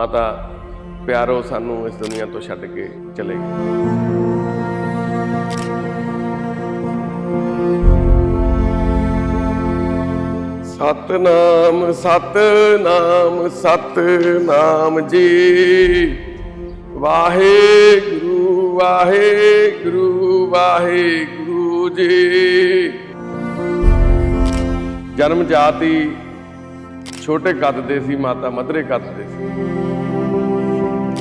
ਮਾਤਾ ਪਿਆਰੋ ਸਾਨੂੰ ਇਸ ਦੁਨੀਆ ਤੋਂ ਛੱਡ ਕੇ ਚਲੇ ਗਏ। ਸਤਨਾਮ ਸਤਨਾਮ ਸਤਨਾਮ ਜੀ। ਵਾਹਿਗੁਰੂ ਵਾਹਿਗੁਰੂ ਵਾਹਿਗੁਰੂ ਜੀ। ਜਨਮ ਜਾਤੀ ਛੋਟੇ ਕੱਦ ਦੇ ਸੀ, ਮਾਤਾ ਮਧਰੇ ਕੱਦ ਦੇ ਸੀ।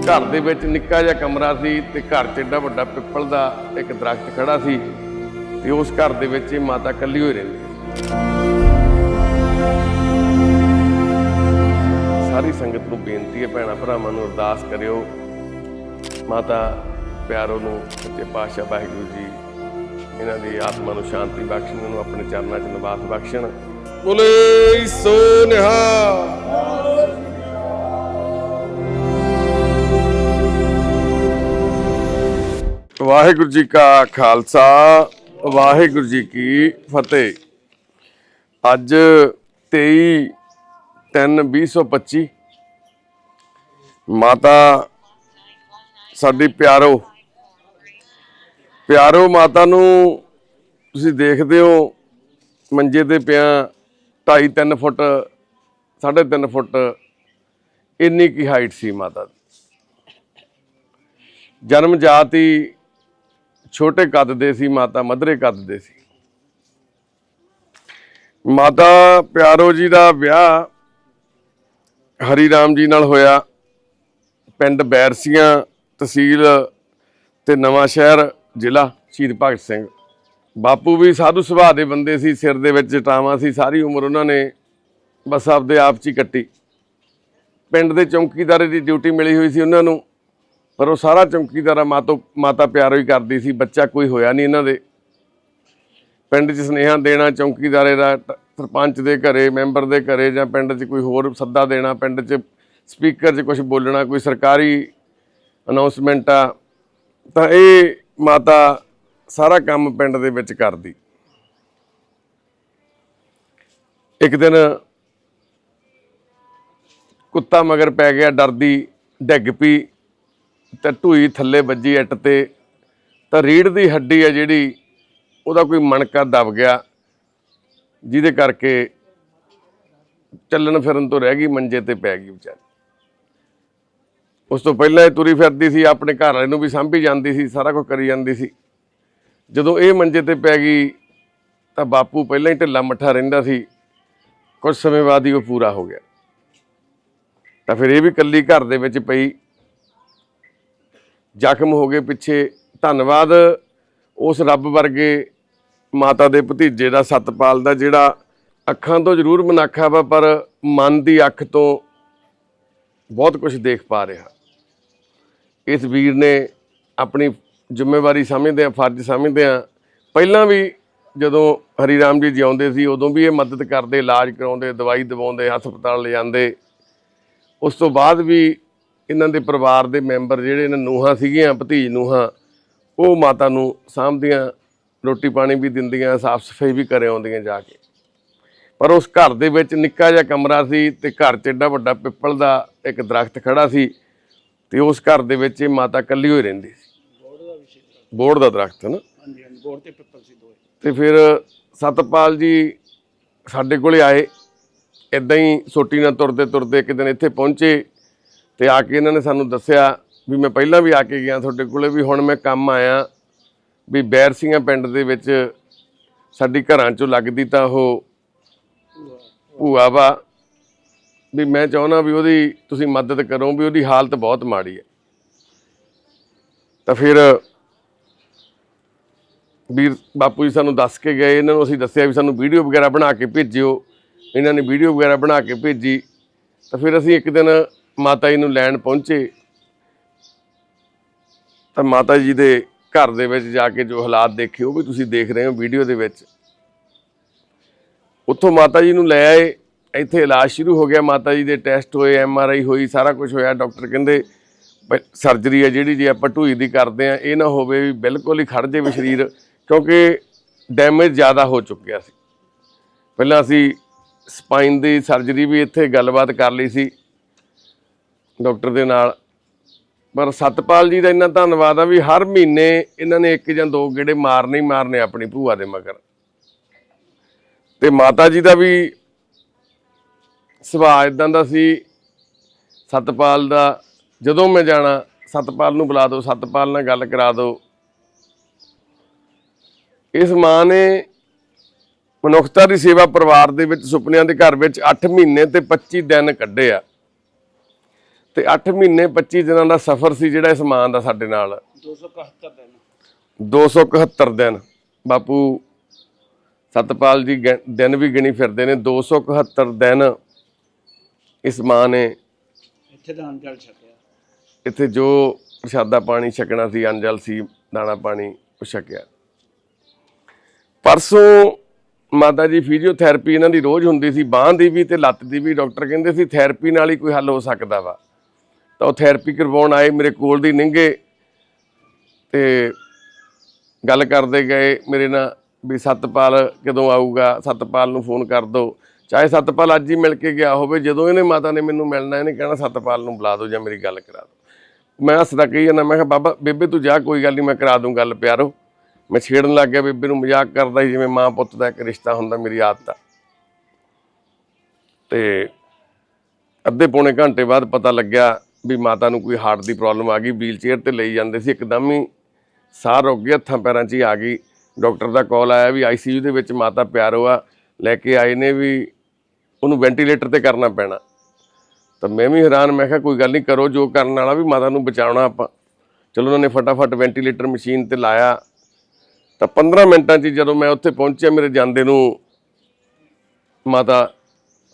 ਘਰ ਦੇ ਵਿੱਚ ਨਿੱਕਾ ਜਿਹਾ ਕਮਰਾ ਸੀ ਤੇ ਘਰ 'ਚ ਏਡਾ ਵੱਡਾ ਪਿੱਪਲ ਦਾ ਇੱਕ ਦਰਖਤ ਖੜਾ ਸੀ ਤੇ ਉਸ ਘਰ ਦੇ ਵਿੱਚ ਇਹ ਮਾਤਾ ਇਕੱਲੀ ਹੋਈ ਰਹਿੰਦੀ ਸੀ। ਸਾਰੀ ਸੰਗਤ ਨੂੰ ਬੇਨਤੀ ਹੈ ਭੈਣਾ ਭਰਾਵਾਂ ਨੂੰ ਅਰਦਾਸ ਕਰਿਓ। ਮਾਤਾ ਪਿਆਰੋ ਨੂੰ, ਸੱਚੇ ਪਾਤਸ਼ਾਹ ਵਾਹਿਗੁਰੂ ਜੀ, ਇਹਨਾਂ ਦੀ ਆਤਮਾ ਨੂੰ ਸ਼ਾਂਤੀ ਬਖਸ਼ਣ ਨੂੰ ਆਪਣੇ ਚਰਨਾਂ 'ਚ ਨਿਵਾਸ ਬਖਸ਼ਣ। ਬੋਲੇ ਸੋ ਵਾਹਿਗੁਰੂ ਜੀ ਕਾ ਖਾਲਸਾ, ਵਾਹਿਗੁਰੂ ਜੀ ਕੀ ਫਤਿਹ। ਅੱਜ 23 3 2025 ਮਾਤਾ ਸਾਡੀ ਪਿਆਰੋ। ਪਿਆਰੋ ਮਾਤਾ ਨੂੰ ਤੁਸੀਂ ਦੇਖਦੇ ਹੋ, ਮੰਜੇ ਤੇ ਪਿਆ 2.5 3 ਫੁੱਟ 3.5 ਫੁੱਟ, ਇੰਨੀ ਕੀ ਹਾਈਟ ਸੀ ਮਾਤਾ ਦੀ। ਜਨਮ ਜਾਤੀ ਛੋਟੇ ਕੱਦ ਦੇ ਸੀ, ਮਾਤਾ ਮਧਰੇ ਕੱਦ ਦੇ ਸੀ। ਮਾਤਾ ਪਿਆਰੋ ਜੀ ਦਾ ਵਿਆਹ ਹਰੀ ਰਾਮ ਜੀ ਨਾਲ ਹੋਇਆ। ਪਿੰਡ ਬੈਰਸੀਆਂ ਤਹਿਸੀਲ ਤੇ ਨਵਾਂ ਸ਼ਹਿਰ ਜ਼ਿਲ੍ਹਾ ਸ਼ਹੀਦ ਭਗਤ ਸਿੰਘ। ਬਾਪੂ ਵੀ ਸਾਧੂ ਸੁਭਾਅ ਦੇ ਬੰਦੇ ਸੀ, ਸਿਰ ਦੇ ਵਿੱਚ ਜਟਾਵਾਂ ਸੀ, ਸਾਰੀ ਉਮਰ ਉਹਨਾਂ ਨੇ ਬਸ ਆਪਦੇ ਆਪ 'ਚ ਹੀ ਕੱਟੀ। ਪਿੰਡ ਦੇ ਚੌਂਕੀਦਾਰੇ ਦੀ ਡਿਊਟੀ ਮਿਲੀ ਹੋਈ ਸੀ ਉਹਨਾਂ ਨੂੰ, ਪਰ ਉਹ ਸਾਰਾ ਚੌਂਕੀਦਾਰਾ ਮਾਤੋ, ਮਾਤਾ ਪਿਆਰੋ ਹੀ ਕਰਦੀ ਸੀ, ਬੱਚਾ ਕੋਈ ਹੋਇਆ ਨਹੀਂ ਇਹਨਾਂ ਦੇ। ਪਿੰਡ 'ਚ ਸੁਨੇਹਾ ਦੇਣਾ, ਚੌਂਕੀਦਾਰੇ ਦਾ ਟ- ਸਰਪੰਚ ਦੇ ਘਰੇ, ਮੈਂਬਰ ਦੇ ਘਰੇ ਜਾਂ ਪਿੰਡ 'ਚ ਕੋਈ ਹੋਰ ਸੱਦਾ ਦੇਣਾ, ਪਿੰਡ 'ਚ ਸਪੀਕਰ 'ਚ ਕੁਝ ਬੋਲਣਾ, ਕੋਈ ਸਰਕਾਰੀ ਅਨਾਉਂਸਮੈਂਟ ਆ, ਤਾਂ ਇਹ ਮਾਤਾ ਸਾਰਾ ਕੰਮ ਪਿੰਡ ਦੇ ਵਿੱਚ ਕਰਦੀ। ਇੱਕ ਦਿਨ ਕੁੱਤਾ ਮਗਰ ਪੈ ਗਿਆ, ਡਰਦੀ, ਡਿੱਗ ਪਈ ਤੇ ਢੂਈ ਥੱਲੇ ਵੱਜੀ ਇੱਟ ਤੇ। ਤਾਂ ਰੀੜ ਦੀ ਹੱਡੀ ਹੈ ਜਿਹੜੀ, ਉਹਦਾ ਕੋਈ ਮਣਕਾ ਦਬ ਗਿਆ, ਜਿਹਦੇ ਕਰਕੇ ਚੱਲਣ ਫਿਰਨ ਤੋਂ ਰਹਿ ਗਈ, ਮੰਜੇ ਤੇ ਪੈ ਗਈ ਵਿਚਾਰੀ। ਉਸ ਤੋਂ ਪਹਿਲਾਂ ਇਹ ਤੁਰੀ ਫਿਰਦੀ ਸੀ, ਆਪਣੇ ਘਰ ਵਾਲੇ ਨੂੰ ਵੀ ਸਾਂਭੀ ਜਾਂਦੀ ਸੀ, ਸਾਰਾ ਕੁਝ ਕਰੀ ਜਾਂਦੀ ਸੀ। ਜਦੋਂ ਇਹ ਮੰਜੇ ਤੇ ਪੈ ਗਈ ਤਾਂ ਬਾਪੂ ਪਹਿਲਾਂ ਹੀ ਢਿੱਲਾ ਮੱਠਾ ਰਹਿੰਦਾ ਸੀ। ਕੁਝ ਸਮੇਂ ਬਾਅਦ ਹੀ ਉਹ ਪੂਰਾ ਹੋ ਗਿਆ। ਤਾਂ ਫਿਰ ਇਹ ਵੀ ਕੱਲੀ ਘਰ ਦੇ ਵਿੱਚ ਪਈ। ਜ਼ਖਮ ਹੋ ਗਏ ਪਿੱਛੇ। ਧੰਨਵਾਦ ਉਸ ਰੱਬ ਵਰਗੇ ਮਾਤਾ ਦੇ ਭਤੀਜੇ ਦਾ, ਸਤਪਾਲ ਦਾ, ਜਿਹੜਾ ਅੱਖਾਂ ਤੋਂ ਜ਼ਰੂਰ ਮਨਾਖਾ ਵਾ, ਪਰ ਮਨ ਦੀ ਅੱਖ ਤੋਂ ਬਹੁਤ ਕੁਝ ਦੇਖ ਪਾ ਰਿਹਾ। ਇਸ ਵੀਰ ਨੇ ਆਪਣੀ ਜ਼ਿੰਮੇਵਾਰੀ ਸਮਝਦੇ ਆ ਫਰਜ਼ ਸਮਝਦੇ ਆ ਪਹਿਲਾਂ ਵੀ ਜਦੋਂ ਹਰੀ ਰਾਮ ਜੀ ਜਿਉਂਦੇ ਸੀ, ਉਦੋਂ ਵੀ ਇਹ ਮਦਦ ਕਰਦੇ, ਇਲਾਜ ਕਰਾਉਂਦੇ, ਦਵਾਈ ਦਿਵਾਉਂਦੇ, ਹਸਪਤਾਲ ਲਿਜਾਂਦੇ। ਉਸ ਤੋਂ ਬਾਅਦ ਵੀ ਇਹਨਾਂ ਦੇ ਪਰਿਵਾਰ ਦੇ ਮੈਂਬਰ ਜਿਹੜੇ ਇਹਨਾਂ ਨੂਹਾਂ ਸੀਗੀਆਂ, ਭਤੀਜ ਨੂਹਾਂ, ਉਹ ਮਾਤਾ ਨੂੰ ਸਾਂਭਦੀਆਂ, ਰੋਟੀ ਪਾਣੀ ਵੀ ਦਿੰਦੀਆਂ, ਸਾਫ਼ ਸਫ਼ਾਈ ਵੀ ਕਰੇ ਆਉਂਦੀਆਂ ਜਾ ਕੇ। ਪਰ ਉਸ ਘਰ ਦੇ ਵਿੱਚ ਨਿੱਕਾ ਜਿਹਾ ਕਮਰਾ ਸੀ ਤੇ ਘਰ 'ਚ ਏਡਾ ਵੱਡਾ ਪਿੱਪਲ ਦਾ ਇੱਕ ਦਰਖਤ ਖੜਾ ਸੀ ਤੇ ਉਸ ਘਰ ਦੇ ਵਿੱਚ ਇਹ ਮਾਤਾ ਇਕੱਲੀ ਹੋਈ ਰਹਿੰਦੀ ਸੀ। ਬੋੜ ਦਾ ਦਰਖਤ ਹੈ ਨਾ? ਹਾਂਜੀ ਹਾਂਜੀ ਬੋਰਡ ਤੇ ਪਿੱਪਲ ਸੀ ਦੋਏ ਤੇ ਫਿਰ ਸਤਪਾਲ ਜੀ ਸਾਡੇ ਕੋਲੇ ਆਏ ਇਦਾਂ ਹੀ ਸੋਟੀ ਨਾਲ ਤੁਰਦੇ ਤੁਰਦੇ ਇੱਕ ਦਿਨ ਇੱਥੇ ਪਹੁੰਚੇ ਤੇ ਆ ਕੇ ਇਹਨਾਂ ਨੇ ਸਾਨੂੰ ਦੱਸਿਆ ਵੀ ਮੈਂ ਪਹਿਲਾਂ ਵੀ ਆ ਕੇ ਗਿਆ ਤੁਹਾਡੇ ਕੋਲੇ ਵੀ ਹੁਣ ਮੈਂ ਕੰਮ ਆਇਆ ਵੀ ਬੈਰ ਸਿੰਘਾਂ ਪਿੰਡ ਦੇ ਵਿੱਚ ਸਾਡੀ ਘਰਾਂ ਚੋਂ ਲੱਗਦੀ ਤਾਂ ਉਹ ਭੂਆ ਵਾ ਵੀ ਮੈਂ ਚਾਹੁੰਦਾ ਵੀ ਉਹਦੀ ਤੁਸੀਂ ਮਦਦ ਕਰੋ ਵੀ ਉਹਦੀ ਹਾਲਤ ਬਹੁਤ ਮਾੜੀ ਹੈ। ਤਾਂ ਫਿਰ ਵੀਰ ਬਾਪੂ ਜੀ ਸਾਨੂੰ ਦੱਸ ਕੇ ਗਏ, ਇਹਨਾਂ ਨੂੰ ਅਸੀਂ ਦੱਸਿਆ ਵੀ ਸਾਨੂੰ ਵੀਡੀਓ ਵਗੈਰਾ ਬਣਾ ਕੇ ਭੇਜਿਓ। ਇਹਨਾਂ ਨੇ ਵੀਡੀਓ ਵਗੈਰਾ ਬਣਾ ਕੇ ਭੇਜੀ। ਤਾਂ ਫਿਰ ਅਸੀਂ ਇੱਕ ਦਿਨ ਮਾਤਾ ਜੀ ਨੂੰ ਲੈਣ ਪਹੁੰਚੇ। ਤਾਂ ਮਾਤਾ ਜੀ ਦੇ ਘਰ ਦੇ ਵਿੱਚ ਜਾ ਕੇ ਜੋ ਹਾਲਾਤ ਦੇਖੇ, ਉਹ ਵੀ ਤੁਸੀਂ ਦੇਖ ਰਹੇ ਹੋ ਵੀਡੀਓ ਦੇ ਵਿੱਚ। ਉੱਥੋਂ ਮਾਤਾ ਜੀ ਨੂੰ ਲੈ ਆਏ। ਇੱਥੇ ਇਲਾਜ ਸ਼ੁਰੂ ਹੋ ਗਿਆ। ਮਾਤਾ ਜੀ ਦੇ ਟੈਸਟ ਹੋਏ, ਐਮ ਆਰ ਆਈ ਹੋਈ, ਸਾਰਾ ਕੁਝ ਹੋਇਆ। ਡਾਕਟਰ ਕਹਿੰਦੇ ਸਰਜਰੀ ਹੈ ਜਿਹੜੀ, ਜੇ ਆਪਾਂ ਢੂਈ ਦੀ ਕਰਦੇ ਆ ਇਹ ਨਾ ਹੋਵੇ ਵੀ ਬਿਲਕੁਲ ਹੀ ਖੜ ਜਾਵੇ ਸਰੀਰ। ਕਿਉਂਕਿ ਡੈਮੇਜ ਜ਼ਿਆਦਾ ਹੋ ਚੁੱਕਿਆ ਸੀ। ਪਹਿਲਾਂ ਅਸੀਂ ਸਪਾਈਨ ਦੀ ਸਰਜਰੀ ਵੀ ਇੱਥੇ ਗੱਲਬਾਤ ਕਰ ਲਈ ਸੀ ਡਾਕਟਰ ਦੇ ਨਾਲ। ਪਰ ਸਤਪਾਲ ਜੀ ਦਾ ਇੰਨਾ ਧੰਨਵਾਦ ਆ ਵੀ ਹਰ ਮਹੀਨੇ ਇਹਨਾਂ ਨੇ ਇੱਕ ਜਾਂ ਦੋ ਗੇੜੇ ਮਾਰਨੇ ਹੀ ਮਾਰਨੇ ਆਪਣੀ ਭੂਆ ਦੇ ਮਗਰ। ਤੇ ਮਾਤਾ ਜੀ ਦਾ ਵੀ ਸੁਭਾਅ ਇਦਾਂ ਦਾ ਸੀ, ਸਤਪਾਲ ਦਾ ਜਦੋਂ ਮੈਂ ਜਾਣਾ, ਸਤਪਾਲ ਨੂੰ ਬੁਲਾ ਦਿਓ, ਸਤਪਾਲ ਨਾਲ ਗੱਲ ਕਰਾ ਦਿਓ। ਇਸ ਮਾਂ ਨੇ ਮਨੁੱਖਤਾ ਦੀ ਸੇਵਾ ਪਰਿਵਾਰ ਦੇ ਵਿੱਚ ਸੁਪਨਿਆਂ ਦੇ ਘਰ ਵਿੱਚ 8 ਮਹੀਨੇ ਤੇ 25 ਦਿਨ ਕੱਢੇ ਆ। ਤੇ 8 ਮਹੀਨੇ 25 ਦਿਨਾਂ ਦਾ ਸਫ਼ਰ ਸੀ ਜਿਹੜਾ ਇਸ ਮਾਂ ਦਾ ਸਾਡੇ ਨਾਲ। 271 ਦਿਨ। 271 ਦਿਨ। ਬਾਪੂ ਸਤਪਾਲ ਜੀ ਦਿਨ ਵੀ ਗਿਣੀ ਫਿਰਦੇ ਨੇ। 271 ਦਿਨ ਇਸ ਮਾਂ ਨੇ ਇੱਥੇ ਦਾ ਅੰਜਲ ਛਕਿਆ। ਇੱਥੇ ਜੋ ਪ੍ਰਸ਼ਾਦਾ ਪਾਣੀ ਛਕਣਾ ਸੀ ਅੰਜਲ ਸੀ ਦਾਣਾ ਪਾਣੀ ਉਹ ਛਕਿਆ। ਪਰਸੋਂ ਮਾਤਾ ਜੀ ਫਿਜ਼ੀਓਥੈਰੇਪੀ ਇਹਨਾਂ ਦੀ ਰੋਜ਼ ਹੁੰਦੀ ਸੀ, ਬਾਂਹ ਦੀ ਵੀ ਤੇ ਲੱਤ ਦੀ ਵੀ, ਡਾਕਟਰ ਕਹਿੰਦੇ ਸੀ ਥੈਰੇਪੀ ਨਾਲ ਹੀ ਕੋਈ ਹੱਲ ਹੋ ਸਕਦਾ ਵਾ। ਤਾਂ ਉਹ ਥੈਰੇਪੀ ਕਰਵਾਉਣ ਆਏ, ਮੇਰੇ ਕੋਲ ਦੀ ਨਿੰਗੇ ਤੇ ਗੱਲ ਕਰਦੇ ਗਏ ਮੇਰੇ ਨਾਲ ਵੀ ਸਤਪਾਲ ਕਦੋਂ ਆਊਗਾ, ਸਤਪਾਲ ਨੂੰ ਫੋਨ ਕਰ ਦਿਓ ਚਾਹੇ ਸਤਪਾਲ ਅੱਜ ਹੀ ਮਿਲ ਕੇ ਗਿਆ ਹੋਵੇ, ਜਦੋਂ ਇਹਨੇ ਮਾਤਾ ਨੇ ਮੈਨੂੰ ਮਿਲਣਾ, ਇਹਨੇ ਕਹਿਣਾ ਸਤਪਾਲ ਨੂੰ ਬੁਲਾ ਦਿਓ ਜਾਂ ਮੇਰੀ ਗੱਲ ਕਰਾ ਦਿਓ ਮੈਂ ਹੱਸਦਾ ਕਹੀ ਜਾਂਦਾ, ਮੈਂ ਕਿਹਾ, ਬਾਬਾ, ਬੇਬੇ ਤੂੰ ਜਾ, ਕੋਈ ਗੱਲ ਨਹੀਂ ਮੈਂ ਕਰਾ ਦੂੰ ਗੱਲ, ਪਿਆਰੋ। ਮੈਂ ਛੇੜਨ ਲੱਗ ਗਿਆ, ਬੇਬੇ ਨੂੰ ਮਜ਼ਾਕ ਕਰਦਾ ਸੀ, ਜਿਵੇਂ ਮਾਂ ਪੁੱਤ ਦਾ ਇੱਕ ਰਿਸ਼ਤਾ ਹੁੰਦਾ ਮੇਰੀ ਆਦਤ ਆ ਤੇ ਅੱਧੇ ਪੌਣੇ ਘੰਟੇ ਬਾਅਦ ਪਤਾ ਲੱਗਿਆ ਵੀ ਮਾਤਾ ਨੂੰ ਕੋਈ ਹਾਰਟ ਦੀ ਪ੍ਰੋਬਲਮ ਆ ਗਈ ਵੀਲ ਚੇਅਰ ਤੇ ਲਈ ਜਾਂਦੇ ਸੀ। ਇੱਕਦਮ ਹੀ ਸਾਹ ਰੁਕ ਗਿਆ, ਹੱਥਾਂ ਪੈਰਾਂ 'ਚ ਹੀ ਆ ਗਈ। ਡਾਕਟਰ ਦਾ ਕਾਲ ਆਇਆ ਵੀ ਆਈਸੀਯੂ ਦੇ ਵਿੱਚ ਮਾਤਾ ਪਿਆਰੋ ਆ ਲੈ ਕੇ ਆਏ ਨੇ ਵੀ ਉਹਨੂੰ ਵੈਂਟੀਲੇਟਰ ਤੇ ਕਰਨਾ ਪੈਣਾ। ਤਾਂ ਮੈਂ ਵੀ ਹੈਰਾਨ, ਮੈਂ ਕਿਹਾ ਕੋਈ ਗੱਲ ਨਹੀਂ, ਕਰੋ ਜੋ ਕਰਨ ਵਾਲਾ ਵੀ ਮਾਤਾ ਨੂੰ ਬਚਾਉਣਾ ਆਪਾਂ। ਚਲੋ ਉਹਨਾਂ ਨੇ ਫਟਾਫਟ ਵੈਂਟੀਲੇਟਰ ਮਸ਼ੀਨ ਤੇ ਲਾਇਆ। ਤਾਂ 15 ਮਿੰਟਾਂ 'ਚ ਜਦੋਂ ਮੈਂ ਉੱਥੇ ਪਹੁੰਚਿਆ, ਮੇਰੇ ਜਾਂਦੇ ਨੂੰ ਮਾਤਾ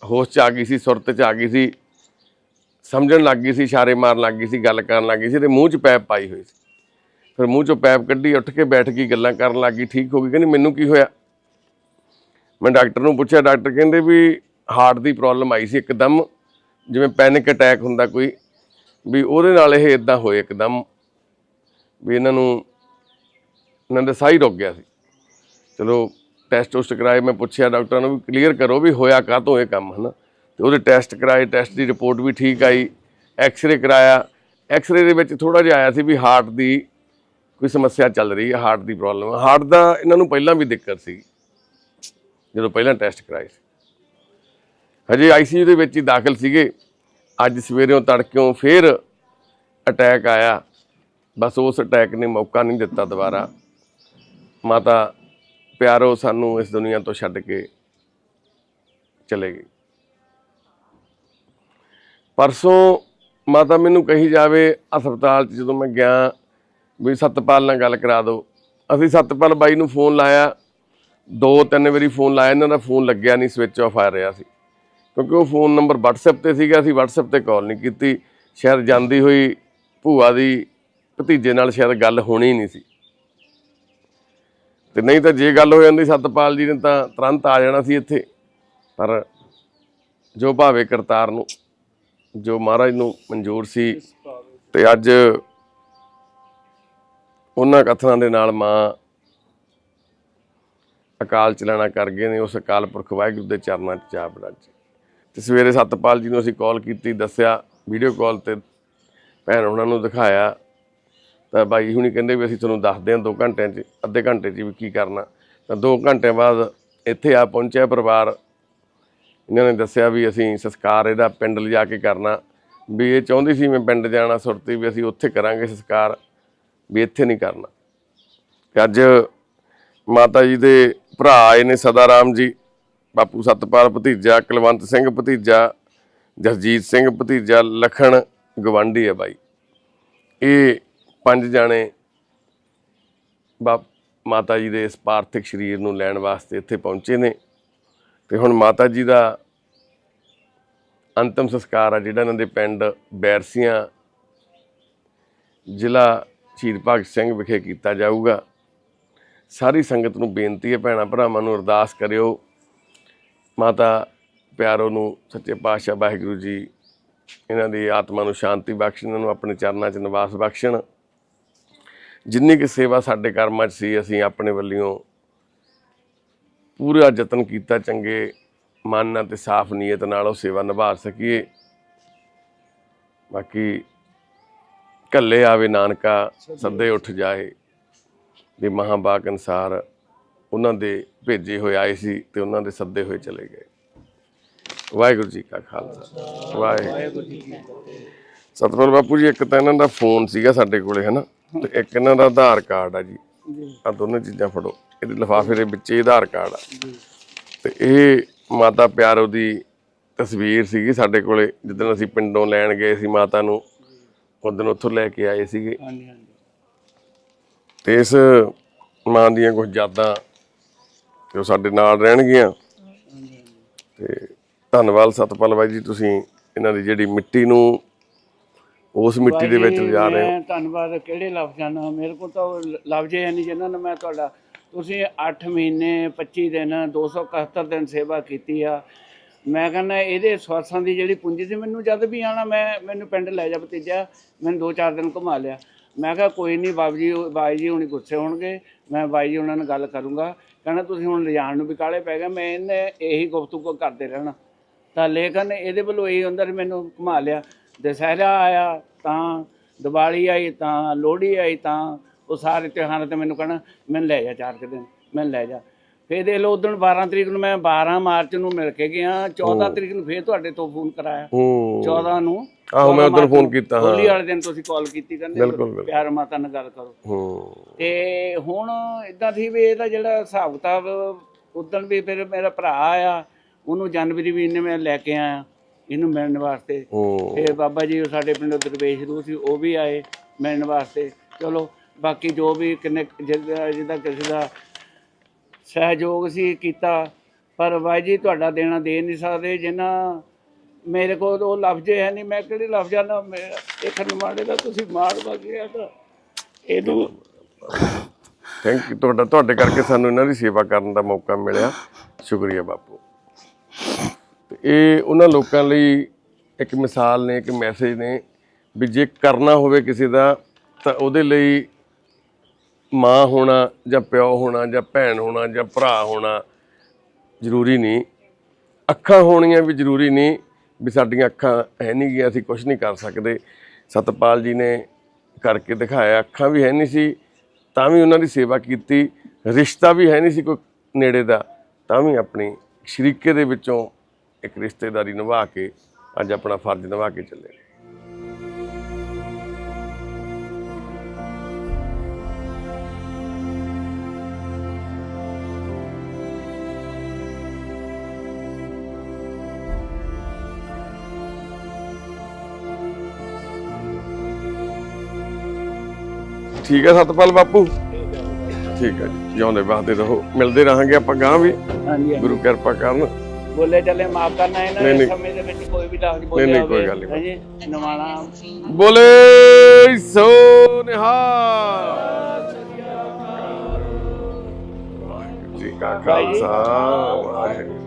ਹੋਸ਼ 'ਚ ਆ ਗਈ ਸੀ, ਸੁਰਤ 'ਚ ਆ ਗਈ ਸੀ, ਸਮਝਣ ਲੱਗ ਗਈ ਸੀ, ਇਸ਼ਾਰੇ ਮਾਰਨ ਲੱਗ ਗਈ ਸੀ, ਗੱਲ ਕਰਨ ਲੱਗ ਗਈ ਸੀ ਤੇ ਮੂੰਹ 'ਚ ਪੈਪ ਪਾਈ ਹੋਈ ਸੀ। ਫਿਰ ਮੂੰਹ 'ਚੋਂ ਪੈਪ ਕੱਢੀ, ਉੱਠ ਕੇ ਬੈਠ ਗਈ, ਗੱਲਾਂ ਕਰਨ ਲੱਗ ਗਈ, ਠੀਕ ਹੋ ਗਈ, ਕਹਿੰਦੀ ਮੈਨੂੰ ਕੀ ਹੋਇਆ? ਮੈਂ ਡਾਕਟਰ ਨੂੰ ਪੁੱਛਿਆ, ਡਾਕਟਰ ਕਹਿੰਦੇ ਵੀ ਹਾਰਟ ਦੀ ਪ੍ਰੋਬਲਮ ਆਈ ਸੀ ਇੱਕਦਮ, ਜਿਵੇਂ ਪੈਨਿਕ ਅਟੈਕ ਹੁੰਦਾ ਕੋਈ, ਵੀ ਉਹਦੇ ਨਾਲ ਇਹ ਇਦਾਂ ਹੋਏ ਇੱਕਦਮ, ਵੀ ਇਹਨਾਂ ਨੂੰ ਇਹਨਾਂ ਦੇ ਸਾਹ ਹੀ ਰੁਕ ਗਿਆ ਸੀ। ਚਲੋ ਟੈਸਟ ਟੁਸਟ ਕਰਾਏ, ਮੈਂ ਪੁੱਛਿਆ ਡਾਕਟਰਾਂ ਨੂੰ ਵੀ ਕਲੀਅਰ ਕਰੋ ਵੀ ਹੋਇਆ ਕਾਹਤੋਂ ਇਹ ਕੰਮ, ਹਨਾ? ਤੇ ਉਹਦੇ ਟੈਸਟ ਕਰਾਏ ਟੈਸਟ ਦੀ ਰਿਪੋਰਟ ਵੀ ਠੀਕ ਆਈ ਐਕਸ-ਰੇ ਕਰਾਇਆ। ਐਕਸ-ਰੇ ਦੇ ਵਿੱਚ ਥੋੜਾ ਜਿਹਾ ਆਇਆ ਸੀ ਵੀ ਹਾਰਟ ਦੀ ਕੋਈ ਸਮੱਸਿਆ ਚੱਲ ਰਹੀ ਹੈ ਹਾਰਟ ਦੀ ਪ੍ਰੋਬਲਮ ਹੈ ਹਾਰਟ ਦਾ ਇਹਨਾਂ ਨੂੰ ਪਹਿਲਾਂ ਵੀ ਦਿੱਕਤ ਸੀ, ਜਦੋਂ ਪਹਿਲਾਂ ਟੈਸਟ ਕਰਾਏ ਸੀ। ਹਜੇ ਆਈਸੀਯੂ ਦੇ ਵਿੱਚ ਹੀ ਦਾਖਲ ਸੀਗੇ। ਅੱਜ ਸਵੇਰੇੋਂ ਤੜਕਿਓਂ ਫੇਰ ਅਟੈਕ ਆਇਆ। ਬਸ ਉਸ ਅਟੈਕ ਨੇ ਮੌਕਾ ਨਹੀਂ ਦਿੱਤਾ ਦੁਬਾਰਾ। ਮਾਤਾ ਪਿਆਰੋ ਸਾਨੂੰ ਇਸ ਦੁਨੀਆ ਤੋਂ ਛੱਡ ਕੇ ਚਲੇ ਗਈ। ਪਰਸੋਂ ਮਾਤਾ ਮੈਨੂੰ ਕਹੀ ਜਾਵੇ ਹਸਪਤਾਲ 'ਚ ਜਦੋਂ ਮੈਂ ਗਿਆ ਵੀ ਸਤਪਾਲ ਨਾਲ ਗੱਲ ਕਰਾ ਦਿਓ। ਅਸੀਂ ਸਤਪਾਲ ਬਾਈ ਨੂੰ ਫੋਨ ਲਾਇਆ। ਦੋ ਤਿੰਨ ਵਾਰੀ ਫੋਨ ਲਾਇਆ। ਇਹਨਾਂ ਦਾ ਫੋਨ ਲੱਗਿਆ ਨਹੀਂ ਸਵਿਚ ਆਫ ਆ ਰਿਹਾ ਸੀ। ਕਿਉਂਕਿ ਉਹ ਫੋਨ ਨੰਬਰ WhatsApp ਤੇ ਸੀਗਾ। ਅਸੀਂ WhatsApp ਤੇ ਕਾਲ ਨਹੀਂ ਕੀਤੀ। ਸ਼ਾਇਦ ਜਾਂਦੀ ਹੋਈ ਭੂਆ ਦੀ ਭਤੀਜੇ ਨਾਲ ਸ਼ਾਇਦ ਗੱਲ ਹੋਣੀ ਨਹੀਂ ਸੀ। ਤੇ ਨਹੀਂ ਤਾਂ ਜੇ ਗੱਲ ਹੋ ਜਾਂਦੀ ਸਤਪਾਲ ਜੀ ਨੇ ਤਾਂ ਤੁਰੰਤ ਆ ਜਾਣਾ ਸੀ ਇੱਥੇ। ਪਰ ਜੋ ਭਾਵੇ ਕਰਤਾਰ ਨੂੰ, ਜੋ ਮਹਾਰਾਜ ਨੂੰ ਮਨਜ਼ੂਰ ਸੀ ਤੇ ਅੱਜ ਉਹਨਾਂ ਕਥਨਾਂ ਦੇ ਨਾਲ ਮਾਂ ਅਕਾਲ ਚਲਾਣਾ ਕਰ ਗਏ ਨੇ, ਉਸ ਅਕਾਲ ਪੁਰਖ ਵਾਹਿਗੁਰੂ ਦੇ ਚਰਨਾਂ 'ਚ ਜਾ ਬੜਾ ਤੇ ਸਵੇਰੇ ਸਤਪਾਲ ਜੀ ਨੂੰ ਅਸੀਂ ਕਾਲ ਕੀਤੀ, ਦੱਸਿਆ ਵੀਡੀਓ ਕਾਲ ਤੇ ਭੈਣ ਉਹਨਾਂ ਨੂੰ ਦਿਖਾਇਆ। ਤਾਂ ਬਾਈ ਹੁਣੀ ਕਹਿੰਦੇ ਵੀ ਅਸੀਂ ਤੁਹਾਨੂੰ ਦੱਸਦੇ ਹਾਂ 2 ਘੰਟਿਆਂ 'ਚ, ਅੱਧੇ ਘੰਟੇ 'ਚ ਵੀ ਕੀ ਕਰਨਾ। ਤਾਂ 2 ਘੰਟਿਆਂ ਬਾਅਦ ਇੱਥੇ ਆ ਪਹੁੰਚਿਆ ਪਰਿਵਾਰ। ਇਹਨਾਂ ਨੇ ਦੱਸਿਆ ਵੀ ਅਸੀਂ ਸੰਸਕਾਰ ਇਹਦਾ ਪਿੰਡ ਲਿਜਾ ਕੇ ਕਰਨਾ। ਵੀ ਇਹ ਚਾਹੁੰਦੀ ਸੀ ਮੈਂ ਪਿੰਡ ਜਾਣਾ ਸੁਰਤੀ, ਵੀ ਅਸੀਂ ਉੱਥੇ ਕਰਾਂਗੇ ਸੰਸਕਾਰ, ਵੀ ਇੱਥੇ ਨਹੀਂ ਕਰਨਾ। ਤੇ ਅੱਜ ਮਾਤਾ ਜੀ ਦੇ ਭਰਾ ਆਏ ਨੇ ਸਦਾ ਰਾਮ ਜੀ, ਬਾਪੂ ਸਤਪਾਲ ਭਤੀਜਾ, ਕੁਲਵੰਤ ਸਿੰਘ ਭਤੀਜਾ, ਜਸਜੀਤ ਸਿੰਘ ਭਤੀਜਾ, ਲਖਣ ਗਵਾਂਢੀ ਹੈ ਬਾਈ। ਇਹ ਪੰਜ ਜਾਣੇ ਬਾਪ ਮਾਤਾ ਜੀ ਦੇ ਇਸ ਪਾਰਥਿਕ ਸਰੀਰ ਨੂੰ ਲੈਣ ਵਾਸਤੇ ਇੱਥੇ ਪਹੁੰਚੇ ਨੇ। ਤੇ ਹੁਣ ਮਾਤਾ ਜੀ ਦਾ ਅੰਤਮ ਸੰਸਕਾਰ ਆ ਜਿਹੜਾ ਇਹਨਾਂ ਦੇ ਪਿੰਡ ਬੈਰਸੀਆਂ ਜ਼ਿਲ੍ਹਾ ਸ਼ਹੀਦ ਭਗਤ ਸਿੰਘ ਵਿਖੇ ਕੀਤਾ ਜਾਊਗਾ। ਸਾਰੀ ਸੰਗਤ ਨੂੰ ਬੇਨਤੀ ਹੈ ਭੈਣਾਂ ਭਰਾਵਾਂ ਨੂੰ ਅਰਦਾਸ ਕਰਿਓ। ਮਾਤਾ ਪਿਆਰੋ ਨੂੰ, ਸੱਚੇ ਪਾਤਸ਼ਾਹ ਵਾਹਿਗੁਰੂ ਜੀ, ਇਹਨਾਂ ਦੀ ਆਤਮਾ ਨੂੰ ਸ਼ਾਂਤੀ ਬਖਸ਼ਣ, ਇਹਨਾਂ ਨੂੰ ਆਪਣੇ ਚਰਨਾਂ 'ਚ ਨਿਵਾਸ ਬਖਸ਼ਣ। ਜਿੰਨੀ ਕਿ ਸੇਵਾ ਸਾਡੇ ਕਰਮਾਂ 'ਚ ਸੀ ਅਸੀਂ ਆਪਣੇ ਵੱਲੋਂ ਪੂਰਾ ਯਤਨ ਕੀਤਾ ਚੰਗੇ ਮਨ ਨਾਲ ਤੇ ਸਾਫ਼ ਨੀਅਤ ਨਾਲ ਉਹ ਸੇਵਾ ਨਿਭਾ ਸਕੀਏ। ਬਾਕੀ ਕੱਲੇ ਆਵੇ ਨਾਨਕਾ ਸੱਦੇ ਉੱਠ ਜਾਏ ਵੀ ਮਹਾਂਬਾਗ ਅਨਸਾਰ ਉਹਨਾਂ ਦੇ ਭੇਜੇ ਹੋਏ ਆਏ ਸੀ ਤੇ ਉਹਨਾਂ ਦੇ ਸੱਦੇ ਹੋਏ ਚਲੇ ਗਏ। ਵਾਹਿਗੁਰੂ ਜੀ ਕਾ ਖਾਲਸਾ। ਵਾਹਿਗੁਰੂ ਜੀ ਕੀ ਫਤਿਹ। ਸਤਿਗੁਰ ਬਾਪੂ ਜੀ ਇੱਕ ਤਾਂ ਇਹਨਾਂ ਦਾ ਫੋਨ ਸੀਗਾ ਸਾਡੇ ਕੋਲੇ ਹਨਾ ਤੇ ਇੱਕ ਇਹਨਾਂ ਦਾ ਆਧਾਰ ਕਾਰਡ ਆ ਜੀ। ਆ ਦੋਨੋਂ ਚੀਜ਼ਾਂ ਫੜੋ। ਇਹਦੇ ਲਿਫਾਫੇ ਦੇ ਵਿੱਚ ਇਹ ਆਧਾਰ ਕਾਰਡ ਆ। ਤੇ ਇਹ ਮਾਤਾ ਪਿਆਰੋ ਦੀ ਤਸਵੀਰ ਸੀਗੀ ਸਾਡੇ ਕੋਲੇ। ਜਦੋਂ ਅਸੀਂ ਪਿੰਡੋਂ ਲੈਣ ਗਏ ਸੀ ਮਾਤਾ ਨੂੰ ਉਦੋਂ ਉੱਥੋਂ ਲੈ ਕੇ ਆਏ ਸੀਗੇ। ਹਾਂਜੀ ਹਾਂਜੀ। ਤੇ ਇਸ ਮਾਂ ਦੀਆਂ ਕੁਝ ਯਾਦਾਂ ਜੋ ਸਾਡੇ ਨਾਲ ਰਹਿਣਗੀਆਂ। ਤੇ ਧੰਨਵਾਦ ਸਤਪਾਲ ਬਾਈ ਜੀ ਤੁਸੀਂ ਇਹਨਾਂ ਦੀ ਜਿਹੜੀ ਮਿੱਟੀ ਨੂੰ ਉਸ ਮਿੱਟੀ ਦੇ ਵਿੱਚ ਲਿਜਾ ਰਹੇ ਹੋ। ਮੈਂ ਧੰਨਵਾਦ ਕਿਹੜੇ ਲਫ਼ਜ਼ਾਂ ਨਾਲ ਮੇਰੇ ਕੋਲ ਤਾਂ ਉਹ ਲ- ਲਫ਼ਜ਼ ਹੀ ਨਹੀਂ ਜਿਨ੍ਹਾਂ ਨਾਲ ਮੈਂ ਤੁਹਾਡਾ ਤੁਸੀਂ 8 ਮਹੀਨੇ 25 ਦਿਨ 271 ਦਿਨ ਸੇਵਾ ਕੀਤੀ ਆ। ਮੈਂ ਕਹਿੰਦਾ ਇਹਦੇ ਸਵਾਸਾਂ ਦੀ ਜਿਹੜੀ ਪੂੰਜੀ ਸੀ ਮੈਨੂੰ ਜਦ ਵੀ ਆਣਾ ਮੈਂ ਮੈਨੂੰ ਪਿੰਡ ਲੈ ਜਾ ਭਤੀਜਾ ਮੈਨੂੰ ਦੋ ਚਾਰ ਦਿਨ ਘੁਮਾ ਲਿਆ। ਮੈਂ ਕਿਹਾ ਕੋਈ ਨਹੀਂ ਬਾਬੂ ਜੀ ਬਾਈ ਜੀ ਹੁਣੀ ਗੁੱਸੇ ਹੋਣਗੇ ਮੈਂ ਬਾਈ ਜੀ ਉਹਨਾਂ ਨਾਲ ਗੱਲ ਕਰੂੰਗਾ। ਕਹਿੰਦਾ ਤੁਸੀਂ ਹੁਣ ਲਿਜਾਣ ਨੂੰ ਵੀ ਕਾਲੇ ਪੈ ਗਏ ਮੈਂ ਇਹਨੇ ਇਹੀ ਗੁਫ਼ਤਗੂ ਕਰਦੇ ਰਹਿਣਾ। ਤਾਂ ਲੇਕਿਨ ਇਹਦੇ ਵੱਲੋਂ ਇਹ ਹੁੰਦਾ ਵੀ ਮੈਨੂੰ ਘੁਮਾ ਲਿਆ। ਦੁਸਹਿਰਾ ਆਇਆ ਤਾਂ ਦੀਵਾਲੀ ਆਈ ਤਾਂ ਲੋਹੜੀ ਆਈ ਤਾਂ ਉਹ ਸਾਰੇ ਤਿਉਹਾਰਾਂ ਤੇ ਮੈਨੂੰ ਕਹਿਣਾ ਮੈਨੂੰ ਲੈ ਜਾ ਚਾਰ ਕੁ ਦਿਨ ਮੈਨੂੰ ਲੈ ਜਾ। ਫੇਰ ਦੇ ਲੋ ਉਦੋਂ 12 ਤਰੀਕ ਨੂੰ ਮੈਂ 12 ਮਾਰਚ ਨੂੰ ਮਿਲ ਕੇ ਗਿਆ 14 ਤਰੀਕ ਨੂੰ ਫੇਰ ਤੁਹਾਡੇ ਤੋਂ ਫੋਨ ਕਰਾਇਆ। ਹੂੰ। 14 ਨੂੰ ਆਹੋ ਮੈਂ 14 ਉਦੋਂ ਫੋਨ। ਕੀਤਾ ਹਾਂ। ਹੋਲੀ ਵਾਲੇ ਦਿਨ ਤੁਸੀਂ ਕਾਲ ਕੀਤੀ ਕਹਿੰਦੇ। ਪਿਆਰ ਮਾਤਾ ਨਾਲ ਗੱਲ ਕਰੋ। ਹੂੰ। ਤੇ ਹੁਣ ਇਦਾਂ ਸੀ ਵੀ ਇਹਦਾ ਜਿਹੜਾ ਹਿਸਾਬ ਕਿਤਾਬ ਉਦੋਂ ਵੀ ਫਿਰ ਮੇਰਾ ਭਰਾ ਆਇਆ ਉਹਨੂੰ ਜਨਵਰੀ ਮਹੀਨੇ ਮੈਂ ਲੈ ਕੇ ਆਇਆ। ਇਹਨੂੰ ਮਿਲਣ ਵਾਸਤੇ। ਹੂੰ ਤੇ ਬਾਬਾ ਜੀ ਸਾਡੇ ਪਿੰਡ ਦਰਵੇਸ਼ ਰੂ ਸੀ ਉਹ ਵੀ ਆਏ ਮਿਲਣ ਵਾਸਤੇ। ਚਲੋ ਬਾਕੀ ਜੋ ਵੀ ਕਿੰਨੇ ਜਿਹਦਾ ਕਿਸੇ ਦਾ ਸਹਿਯੋਗ ਸੀ ਕੀਤਾ ਪਰ ਬਾਈ ਜੀ ਤੁਹਾਡਾ ਦੇਣਾ ਦੇ ਨਹੀਂ ਸਕਦੇ ਜਿੰਨਾ ਮੇਰੇ ਕੋਲ ਉਹ ਲਫ਼ਜ਼ ਹੈ ਨਹੀਂ ਮੈਂ ਕਿਹੜੇ ਲਫ਼ਜ਼ਾਂ ਨਾਲ ਇੱਕ ਨਮਾੜੇ ਦਾ ਤੁਸੀਂ ਮਾਰ ਵਗਿਆ ਤਾਂ ਇਹਨੂੰ ਥੈਂਕ ਯੂ ਤੁਹਾਡਾ ਤੁਹਾਡੇ ਕਰਕੇ ਸਾਨੂੰ ਇਹਨਾਂ ਦੀ ਸੇਵਾ ਕਰਨ ਦਾ ਮੌਕਾ ਮਿਲਿਆ। ਸ਼ੁਕਰੀਆ ਬਾਪੂ। ਇਹ ਉਹਨਾਂ ਲੋਕਾਂ ਲਈ ਇੱਕ ਮਿਸਾਲ ਨੇ, ਇੱਕ ਮੈਸੇਜ ਨੇ ਵੀ ਜੇ ਕਰਨਾ ਹੋਵੇ ਕਿਸੇ ਦਾ, ਤਾਂ ਉਹਦੇ ਲਈ ਮਾਂ ਹੋਣਾ ਜਾਂ ਪਿਓ ਹੋਣਾ ਜਾਂ ਭੈਣ ਹੋਣਾ ਜਾਂ ਭਰਾ ਹੋਣਾ ਜ਼ਰੂਰੀ ਨਹੀਂ। ਅੱਖਾਂ ਹੋਣੀਆਂ ਵੀ ਜ਼ਰੂਰੀ ਨਹੀਂ ਵੀ ਸਾਡੀਆਂ ਅੱਖਾਂ ਹੈ ਨਹੀਂ ਗੀਆਂ ਅਸੀਂ ਕੁਝ ਨਹੀਂ ਕਰ ਸਕਦੇ। ਸਤਪਾਲ ਜੀ ਨੇ ਕਰਕੇ ਦਿਖਾਇਆ, ਅੱਖਾਂ ਵੀ ਹੈ ਨਹੀਂ ਸੀ, ਤਾਂ ਵੀ ਉਹਨਾਂ ਦੀ ਸੇਵਾ ਕੀਤੀ। ਰਿਸ਼ਤਾ ਵੀ ਹੈ ਨਹੀਂ ਸੀ ਕੋਈ ਨੇੜੇ ਦਾ, ਤਾਂ ਵੀ ਆਪਣੀ ਸ਼ਰੀਕੇ ਦੇ ਵਿੱਚੋਂ ਇੱਕ ਰਿਸ਼ਤੇਦਾਰੀ ਨਿਭਾ ਕੇ ਅੱਜ ਆਪਣਾ ਫਰਜ਼ ਨਿਭਾ ਕੇ ਚੱਲੇ ਠੀਕ ਹੈ ਸਤਪਾਲ ਬਾਪੂ? ਠੀਕ ਹੈ ਜੀ ਜਿਉਂਦੇ ਵਾਸਤੇ ਰਹੋ। ਮਿਲਦੇ ਰਹਾਂਗੇ ਆਪਾਂ ਗਾਂ ਵੀ। ਗੁਰੂ ਕਿਰਪਾ ਕਰਨ। ਬੋਲੇ ਚੱਲੇ ਮਾਫ ਕਰਨਾ ਇਹਨਾਂ ਨਹੀਂ, ਦੇ ਨਹੀਂ। ਸਮੇਂ ਦੇ ਵਿੱਚ ਕੋਈ ਵੀ ਲਫ਼ਜ਼ ਨਹੀਂ, ਬੋਲਿਆ ਨਹੀਂ, ਕੋਈ ਗੱਲ ਨਹੀਂ। ਹਾਂਜੀ ਨਵਾਣਾ ਬੋਲੇ ਸੋ ਨਿਹਾਲ ਵਾਹਿਗੁਰੂ ਜੀ ਕਾ ਖਾਲਸਾ ਵਾਹਿਗੁਰੂ